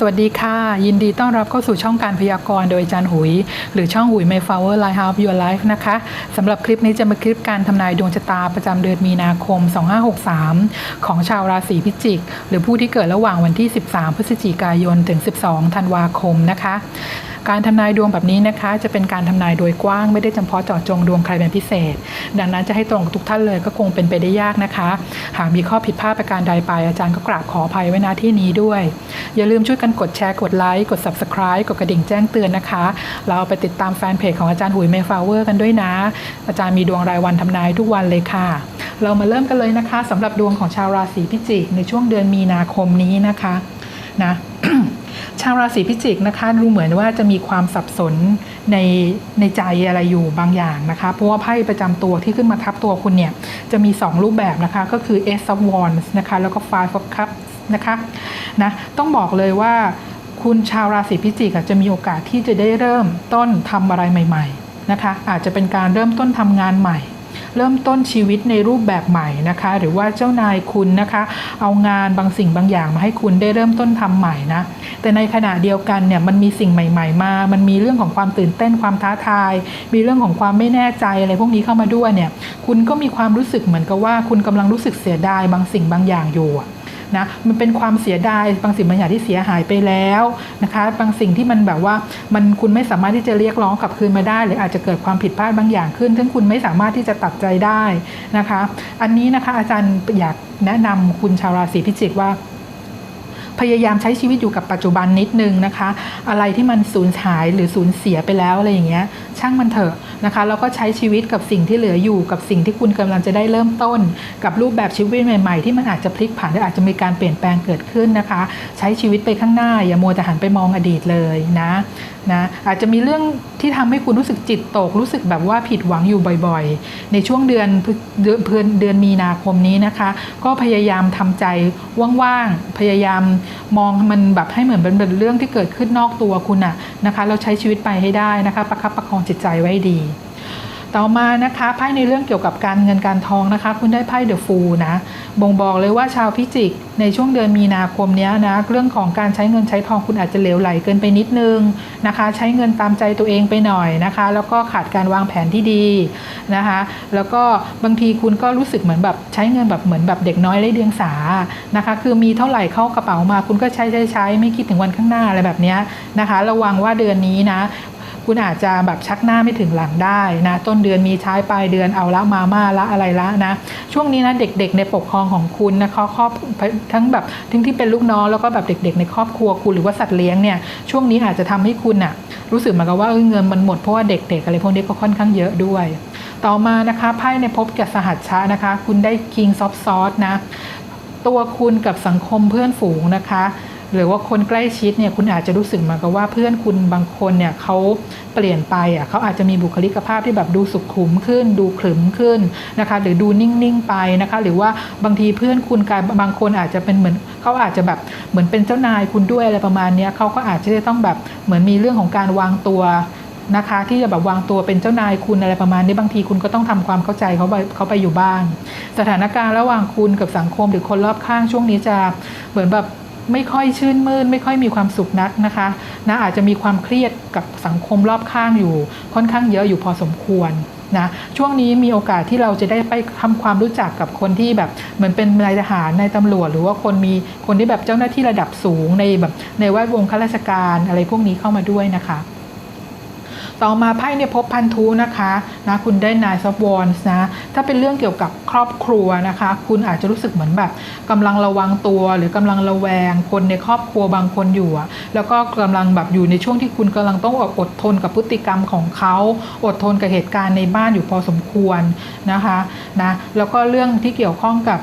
สวัสดีค่ะ ยินดีต้อนรับเข้าสู่ช่องการพยากรณ์โดยอาจารย์หุย หรือช่องหุย Mayflower Life House Your Life นะคะสำหรับคลิปนี้จะมาคลิปการทำนายดวงชะตาประจำเดือนมีนาคม 2563 ของชาวราศีพิจิก หรือผู้ที่เกิดระหว่างวันที่ 13 พฤศจิกายนถึง 12 ธันวาคมนะคะ การทำนายดวงแบบนี้นะคะ จะเป็นการทำนายโดยกว้างไม่ได้จำเพาะเจาะจงดวงใครเป็นพิเศษ ดังนั้นจะให้ตรงทุกท่านเลยก็คงเป็นไปได้ยากนะคะ หากมีข้อผิดพลาดประการใดไปอาจารย์ก็กราบขออภัยไว้ณที่นี้ด้วย อย่าลืมช่วยกันกดแชร์กดไลค์กด subscribe กดกระดิ่งแจ้งเตือนนะคะ เราไปติดตามแฟนเพจของอาจารย์หุยเมฟลาเวอร์กันด้วยนะ อาจารย์มีดวงรายวันทำนายทุกวันเลยค่ะ เรามาเริ่มกันเลยนะคะสำหรับดวงของชาวราศีพิจิกในช่วงเดือนมีนาคมนี้นะคะนะ ชาวราศีพิจิกนะคะดูเหมือนว่าจะมีความสับสนในในใจอะไรอยู่บางอย่างนะคะเพราะว่าไพ่ประจำตัวที่ขึ้นมาทับตัวคุณเนี่ยจะมี 2 รูปแบบนะคะก็คือ Ace of Wands นะคะแล้วก็ Five of Cups นะคะนะต้องบอกเลยว่าคุณชาวราศีพิจิกจะมีโอกาสที่จะได้เริ่มต้นทำอะไรใหม่ ๆนะคะ อาจจะเป็นการเริ่มต้นทำงานใหม่ เริ่มต้นชีวิตในรูปแบบใหม่นะคะ หรือว่าเจ้านายคุณนะคะ เอางานบางสิ่งบางอย่างมาให้คุณได้เริ่มต้นทำใหม่นะแต่ในขณะเดียวกันเนี่ยมันมีสิ่งใหม่ ๆ มา มันมีเรื่องของความตื่นเต้นความท้าทาย มีเรื่องของความไม่แน่ใจอะไรพวกนี้เข้ามาด้วยเนี่ยคุณก็มีความรู้สึกเหมือนกับว่าคุณกำลังรู้สึกเสียดายบางสิ่งบางอย่างอยู่อะ นะมันเป็นความเสียดายบางสิ่งบางอย่างที่เสียหายไปแล้วนะคะ บางสิ่งที่มันแบบว่ามันคุณไม่สามารถที่จะเรียกร้องกลับคืนมาได้ หรืออาจจะเกิดความผิดพลาดบางอย่างขึ้น ซึ่งคุณไม่สามารถที่จะตัดใจได้นะคะ อันนี้นะคะอาจารย์อยากแนะนำคุณชาวราศีพิจิกว่า พยายามใช้ชีวิตอยู่กับปัจจุบันนิดนึงนะคะ อะไรที่มันสูญหายหรือสูญเสียไปแล้วอะไรอย่างเงี้ยช่างมันเถอะนะคะแล้วก็ใช้ชีวิตกับสิ่งที่เหลืออยู่กับสิ่งที่คุณกำลังจะได้เริ่มต้น กับรูปแบบชีวิตใหม่ๆ ที่มันอาจจะพลิกผันหรืออาจจะมีการเปลี่ยนแปลงเกิดขึ้นนะคะ ใช้ชีวิตไปข้างหน้า อย่ามัวแต่หันไปมองอดีตเลยนะนะอาจจะมีเรื่องที่ทำให้คุณรู้สึกจิตตก รู้สึกแบบว่าผิดหวังอยู่บ่อยๆ ในช่วงเดือนเดือนเดือนมีนาคมนี้นะคะ ก็พยายามทำใจว่างๆพยายามมองมันแบบให้เหมือนเป็นเรื่องที่เกิดขึ้นนอกตัวคุณอะนะคะ เราใช้ชีวิตไปให้ได้นะคะ ประคับประคองจิตใจไว้ดี ต่อมานะคะไพ่ในเรื่องเกี่ยวกับการเงินการทองนะคะ คุณได้ไพ่เดอะฟูนะ บ่งบอกเลยว่าชาวพิจิก ในช่วงเดือนมีนาคมนี้นะ เรื่องของการใช้เงินใช้ทองคุณอาจจะเหลวไหลเกินไปนิดนึงนะคะ ใช้เงินตามใจตัวเองไปหน่อยนะคะ แล้วก็ขาดการวางแผนที่ดีนะคะ แล้วก็บางทีคุณก็รู้สึกเหมือนแบบใช้เงินแบบเหมือนแบบเด็กน้อยไร้เดียงสานะคะ คือมีเท่าไหร่เข้ากระเป๋ามา คุณก็ใช้ใช้ใช้ไม่คิดถึงวันข้างหน้าอะไรแบบนี้นะคะ ระวังว่าเดือนนี้นะ คุณอาจจะแบบชักหน้าไม่ถึงหลังได้นะ ต้นเดือนมีใช้ปลายเดือนเอาละมาม่าละอะไรละนะ ช่วงนี้นะเด็กๆในปกครองของคุณนะเขาครอบทั้งแบบทั้งที่เป็นลูกน้องแล้วก็แบบเด็ก ๆ ในครอบครัวคุณหรือว่าสัตว์เลี้ยงเนี่ยช่วงนี้อาจจะทำให้คุณอะรู้สึกเหมือนกับว่าเออเงินมันหมดเพราะว่าเด็ก ๆ อะไรพวกนี้ก็ค่อนข้างเยอะด้วย ต่อมานะคะไพ่ในภพแก่สหัชชะนะคะ คุณได้ King of Swords นะตัวคุณกับสังคมเพื่อนฝูงนะคะ หรือว่าคนใกล้ชิดเนี่ยคุณอาจจะรู้สึกเหมือนกับว่าเพื่อนคุณบางคนเนี่ยเขาเปลี่ยนไปอะเขาอาจจะมีบุคลิกภาพที่แบบดูสุขุมขึ้น ดูขรึมขึ้นนะคะหรือดูนิ่งๆไปนะคะ หรือว่าบางทีเพื่อนคุณกายบางคนอาจจะเป็นเหมือนเขาอาจจะแบบเหมือนเป็นเจ้านายคุณด้วยอะไรประมาณนี้เขาก็อาจจะต้องแบบเหมือนมีเรื่องของการวางตัวนะคะที่จะแบบวางตัวเป็นเจ้านายคุณอะไรประมาณนี้บางทีคุณก็ต้องทำความเข้าใจเขาไปเขาไปอยู่บ้าง สถานการณ์ระหว่างคุณกับสังคมหรือคนรอบข้างช่วงนี้จะเหมือนแบบ ไม่ค่อยชื่นมื่นไม่ค่อยมีความสุขนักนะคะนะอาจจะมีความเครียดกับสังคมรอบข้างอยู่ค่อนข้างเยอะอยู่พอสมควรนะช่วงนี้มีโอกาสที่เราจะได้ไปทำความรู้จักกับคนที่แบบเหมือนเป็นนายทหารนายตำรวจ หรือว่าคนมีคนที่แบบเจ้าหน้าที่ระดับสูงในแบบในแวดวงข้าราชการอะไรพวกนี้เข้ามาด้วยนะคะ ต่อมาไพ่เนี่ยพบพันธุนะคะนะคุณได้นายซับวอนส์นะถ้าเป็นเรื่องเกี่ยวกับครอบครัวนะคะ คุณอาจจะรู้สึกเหมือนแบบกำลังระวังตัวหรือกำลังระแวงคนในครอบครัวบางคนอยู่ แล้วก็กำลังแบบอยู่ในช่วงที่คุณกำลังต้องอดทนกับพฤติกรรมของเขาอดทนกับเหตุการณ์ในบ้านอยู่พอสมควรนะคะนะแล้วก็เรื่องที่เกี่ยวข้องกับ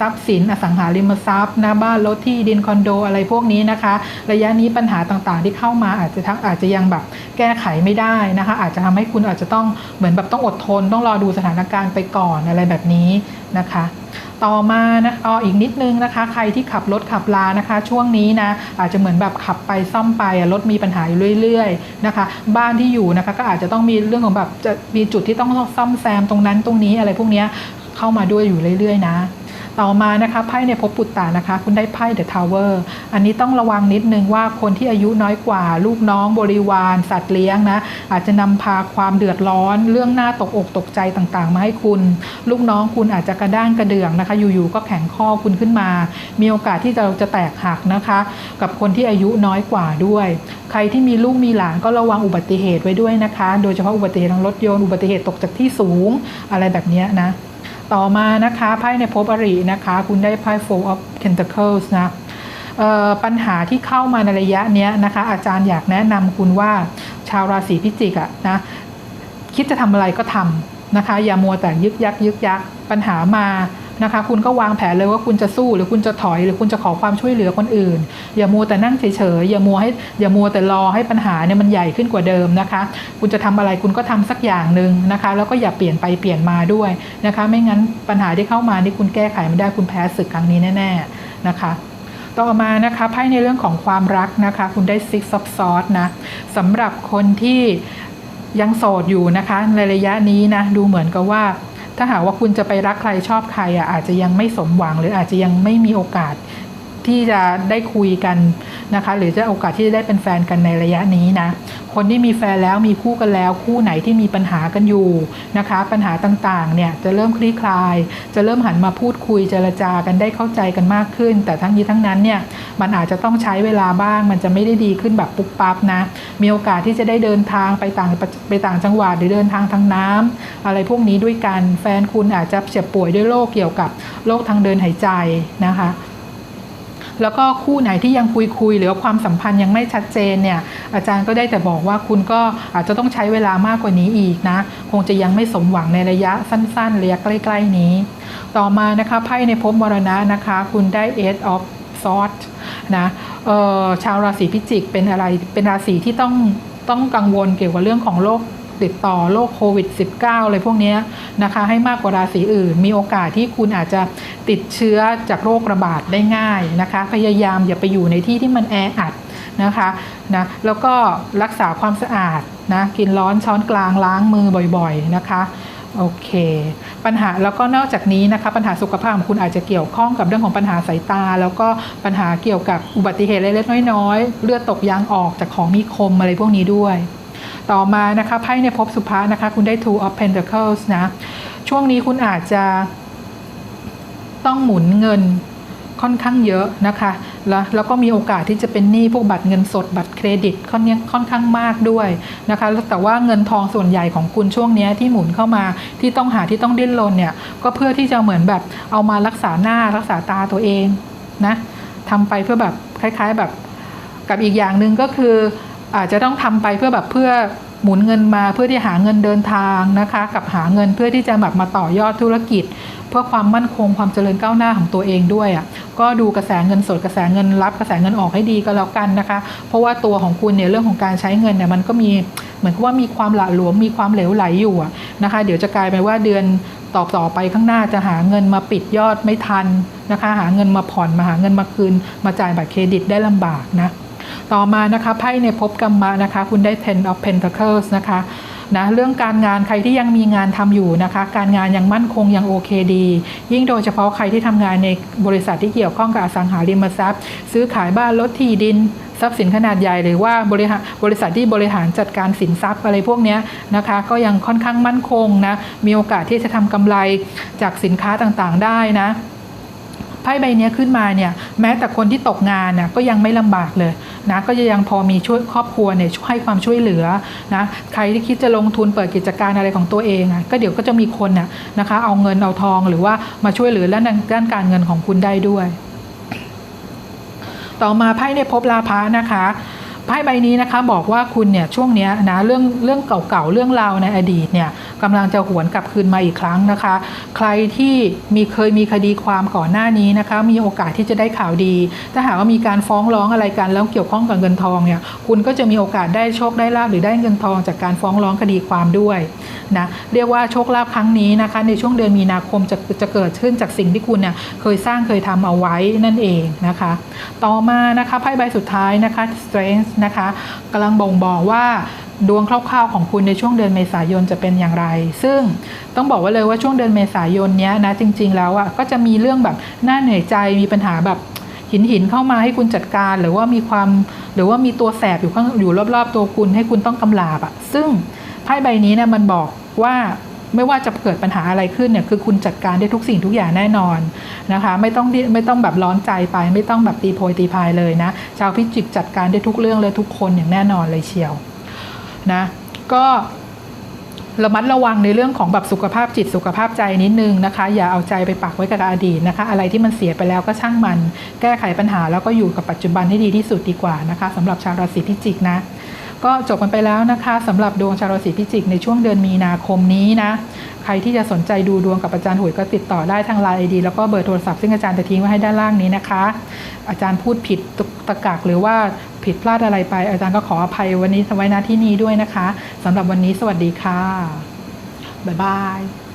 ทรัพย์สินอสังหาริมทรัพย์นะบ้านรถที่ดินคอนโดอะไรพวกนี้นะคะ ระยะนี้ปัญหาต่างๆ ที่เข้ามาอาจจะทั้งอาจจะยังแบบแก้ไขไม่ได้นะคะ อาจจะทำให้คุณอาจจะต้องเหมือนแบบต้องอดทน ต้องรอดูสถานการณ์ไปก่อนอะไรแบบนี้นะคะต่อมานะอออีกนิดนึงนะคะ ใครที่ขับรถขับลานะคะ ช่วงนี้นะอาจจะเหมือนแบบขับไปซ่อมไปรถมีปัญหาอยู่เรื่อยๆนะคะ บ้านที่อยู่นะคะก็อาจจะต้องมีเรื่องของแบบจะมีจุดที่ต้องซ่อมแซมตรงนั้นตรงนี้อะไรพวกนี้เข้ามาด้วยอยู่เรื่อยๆนะ ต่อมานะคะไพ่ในภพปุตตะนะคะ คุณได้ไพ่ The Tower อันนี้ต้องระวังนิดนึงว่าคนที่อายุน้อยกว่า ลูกน้องบริวาร สัตว์เลี้ยงนะอาจจะนำพาความเดือดร้อน เรื่องหน้าตกอกตกใจต่างๆ มาให้คุณ ลูกน้องคุณอาจจะกระด้างกระเดื่องนะคะ อยู่ๆก็แข็งข้อคุณขึ้นมา มีโอกาสที่จะจะแตกหักนะคะ กับคนที่อายุน้อยกว่าด้วย ใครที่มีลูกมีหลานก็ระวังอุบัติเหตุไว้ด้วยนะคะ โดยเฉพาะอุบัติเหตุทางรถยนต์อุบัติเหตุตกจากที่สูงอะไรแบบนี้นะ ต่อมานะคะไพ่ในภพอรินะคะ คุณได้ไพ่ Four of Pentacles นะปัญหาที่เข้ามาในระยะนี้นะคะ อาจารย์อยากแนะนำคุณว่าชาวราศีพิจิกอะนะคิดจะทำอะไรก็ทำนะคะ อย่ามัวแต่ยึกยักยึกยักปัญหามา นะคะ คุณก็วางแผนเลยว่าคุณจะสู้หรือคุณจะถอยหรือคุณจะขอความช่วยเหลือคนอื่น อย่ามัวแต่นั่งเฉยๆอย่ามัวให้อย่ามัวแต่รอให้ปัญหาเนี่ยมันใหญ่ขึ้นกว่าเดิมนะคะ คุณจะทำอะไรคุณก็ทำสักอย่างหนึ่งนะคะ แล้วก็อย่าเปลี่ยนไปเปลี่ยนมาด้วยนะคะ ไม่งั้นปัญหาที่เข้ามานี่คุณแก้ไขไม่ได้คุณแพ้ศึกครั้งนี้แน่ ๆนะคะต่อมานะคะไพ่ในเรื่องของความรักนะคะ คุณได้ Six of Swords นะสำหรับคนที่ยังโสดอยู่นะคะ ในระยะนี้นะ ดูเหมือนกับว่า ถ้าหากว่าคุณจะไปรักใครชอบใครอะอาจจะยังไม่สมหวังหรืออาจจะยังไม่มีโอกาส ที่จะได้คุยกันนะคะ หรือจะโอกาสที่จะได้เป็นแฟนกันในระยะนี้นะคนที่มีแฟนแล้วมีคู่กันแล้ว คู่ไหนที่มีปัญหากันอยู่นะคะ ปัญหาต่างๆเนี่ยจะเริ่มคลี่คลาย จะเริ่มหันมาพูดคุยเจรจากันได้เข้าใจกันมากขึ้น แต่ทั้งนี้ทั้งนั้นเนี่ยมันอาจจะต้องใช้เวลาบ้าง มันจะไม่ได้ดีขึ้นแบบปุ๊บปั๊บนะมีโอกาสที่จะได้เดินทางไปต่างไปต่างจังหวัดหรือเดินทางทางน้ำอะไรพวกนี้ด้วยกันแฟนคุณอาจจะเจ็บป่วยด้วยโรคเกี่ยวกับโรคทางเดินหายใจนะคะ แล้วก็คู่ไหนที่ยังคุยคุยหรือว่าความสัมพันธ์ยังไม่ชัดเจนเนี่ยอาจารย์ก็ได้แต่บอกว่าคุณก็อาจจะต้องใช้เวลามากกว่านี้อีกนะ คงจะยังไม่สมหวังในระยะสั้นๆระยะใกล้ๆนี้ ต่อมานะคะไพ่ในภพมรณะนะคะ คุณได้ Eight of Swords นะเอ่อชาวราศีพิจิกเป็นอะไรเป็นราศีที่ต้องต้องกังวลเกี่ยวกับเรื่องของโรค ติดต่อโรคโควิด -19 อะไรพวกนี้นะคะ ให้มากกว่าราศีอื่น มีโอกาสที่คุณอาจจะติดเชื้อจากโรคระบาดได้ง่ายนะคะ พยายามอย่าไปอยู่ในที่ที่มันแออัดนะคะนะแล้วก็รักษาความสะอาดนะกินร้อนช้อนกลางล้างมือบ่อยๆนะคะโอเค ปัญหาแล้วก็นอกจากนี้นะคะ ปัญหาสุขภาพของคุณอาจจะเกี่ยวข้องกับเรื่องของปัญหาสายตา แล้วก็ปัญหาเกี่ยวกับอุบัติเหตุเล็กๆน้อยๆเลือดตกยางออกจากของมีคมอะไรพวกนี้ด้วย ต่อมานะคะไพ่ในภพสุภานะคะ คุณได้ two of pentacles นะ ช่วงนี้คุณอาจจะต้องหมุนเงินค่อนข้างเยอะนะคะ แล้วแล้วก็มีโอกาสที่จะเป็นหนี้พวกบัตรเงินสดบัตรเครดิตค่อนข้ค่อนข้างมากด้วยนะคะ แต่ว่าเงินทองส่วนใหญ่ของคุณช่วงนี้ที่หมุนเข้ามาที่ต้องหาที่ต้องดิ้นรนเนี่ย ก็เพื่อที่จะเหมือนแบบเอามารักษาหน้ารักษาตาตัวเองนะทำไปเพื่อแบบคล้าย ๆแบบกับอีกอย่างหนึ่งก็คือ อาจจะต้องทำไปเพื่อแบบเพื่อหมุนเงินมาเพื่อที่หาเงินเดินทางนะคะ กับหาเงินเพื่อที่จะแบบมาต่อยอดธุรกิจ เพื่อความมั่นคงความเจริญก้าวหน้าของตัวเองด้วยอะ่ะก็ดูกระแสเงินสดกระแสเงินรับกระแสเงินออกให้ดีก็แล้วกันนะคะ เพราะว่าตัวของคุณเนี่ยเรื่องของการใช้เงินเนี่ยมันก็มีเหมือนกับว่ามีความหละหลวมมีความเหลวไหลอยู่นะคะ เดี๋ยวจะกลายเป็นว่าเดือนต่อต่อไปข้างหน้าจะหาเงินมาปิดยอดไม่ทันนะคะ หาเงินมาผ่อนมาหาเงินมาคืน มาจ่ายบัตรเครดิตได้ลำบากนะ ต่อมานะคะไพ่ในภพกรรมะนะคะ คุณได้ ten of pentacles นะคะนะเรื่องการงานใครที่ยังมีงานทำอยู่นะคะ การงานยังมั่นคงยังโอเคดี ยิ่งโดยเฉพาะใครที่ทำงานในบริษัทที่เกี่ยวข้องกับอสังหาริมทรัพย์ ซื้อขายบ้านรถที่ดินทรัพย์สินขนาดใหญ่หรือว่าบริหารบริษัทที่บริหารจัดการสินทรัพย์อะไรพวกเนี้ยนะคะ ก็ยังค่อนข้างมั่นคงนะมีโอกาสที่จะทำกำไรจากสินค้าต่างๆได้นะไพ่ใบเนี้ยขึ้นมาเนี่ยแม้แต่คนที่ตกงานน่ะก็ยังไม่ลำบากเลย นะก็จะยังพอมีช่วยครอบครัวเนี่ยให้ความช่วยเหลือนะใครที่คิดจะลงทุนเปิดกิจการอะไรของตัวเองอะก็เดี๋ยวก็จะมีคนน่ะนะคะเอาเงินเอาทองหรือว่ามาช่วยเหลือด้านด้านการเงินของคุณได้ด้วย ต่อมาไพ่ในภพลาภะนะคะไพ่ใบนี้นะคะบอกว่าคุณเนี่ยช่วงนี้นะเรื่องเรื่องเก่าๆเรื่องราวในอดีตเนี่ย กำลังจะหวนกลับคืนมาอีกครั้งนะคะ ใครที่มีเคยมีคดีความก่อนหน้านี้นะคะ มีโอกาสที่จะได้ข่าวดี ถ้าหากว่ามีการฟ้องร้องอะไรกันแล้วเกี่ยวข้องกับเงินทองเนี่ย คุณก็จะมีโอกาสได้โชคได้ลาบหรือได้เงินทองจากการฟ้องร้องคดีความด้วยนะเรียกว่าโชคลาภครั้งนี้นะคะ ในช่วงเดือนมีนาคมจะจะเกิดขึ้นจากสิ่งที่คุณเนี่ยเคยสร้างเคยทำเอาไว้นั่นเองนะคะ ต่อมานะคะไพ่ใบสุดท้ายนะคะ strength นะคะกำลังบ่งบอกว่า ดวงคร่าวๆของคุณในช่วงเดือนเมษายนจะเป็นอย่างไร ซึ่งต้องบอกว่าเลยว่าช่วงเดือนเมษายนเนี้ยนะจริง ๆ แล้วอะก็จะมีเรื่องแบบน่าเหนื่อยใจมีปัญหาแบบหินหินเข้ามาให้คุณจัดการ หรือว่ามีความหรือว่ามีตัวแสบอยู่ข้างอยู่รอบๆ ตัวคุณให้คุณต้องกำลาบอะซึ่งไพ่ใบนี้เนี่ยมันบอกว่าไม่ว่าจะเกิดปัญหาอะไรขึ้นเนี่ยคือคุณจัดการได้ทุกสิ่งทุกอย่างแน่นอนนะคะ ไม่ต้องไม่ต้องแบบร้อนใจไป ไม่ต้องแบบตีโพยตีพายเลยนะชาวพิจิกจัดการได้ทุกเรื่องเลยทุกคนอย่างแน่นอนเลยเชียว นะก็ระมัดระวังในเรื่องของแบบสุขภาพจิตสุขภาพใจนิดนึงนะคะ อย่าเอาใจไปปักไว้กับอดีตนะคะ อะไรที่มันเสียไปแล้วก็ช่างมัน แก้ไขปัญหาแล้วก็อยู่กับปัจจุบันให้ดีที่สุดดีกว่านะคะสำหรับชาวราศีพิจิกนะ ก็จบกันไปแล้วนะคะสำหรับดวงชาวราศีพิจิกในช่วงเดือนมีนาคมนี้นะใครที่จะสนใจดูดวงกับอาจารย์หุยก็ติดต่อได้ทางไลน์ไอดีแล้วก็เบอร์โทรศัพท์ซึ่งอาจารย์จะทิ้งไว้ให้ด้านล่างนี้นะคะ อาจารย์พูดผิดตุกตะกักหรือว่าผิดพลาดอะไรไป อาจารย์ก็ขออภัยวันนี้ไว้ณที่นี้ด้วยนะคะสำหรับวันนี้สวัสดีค่ะบ๊ายบาย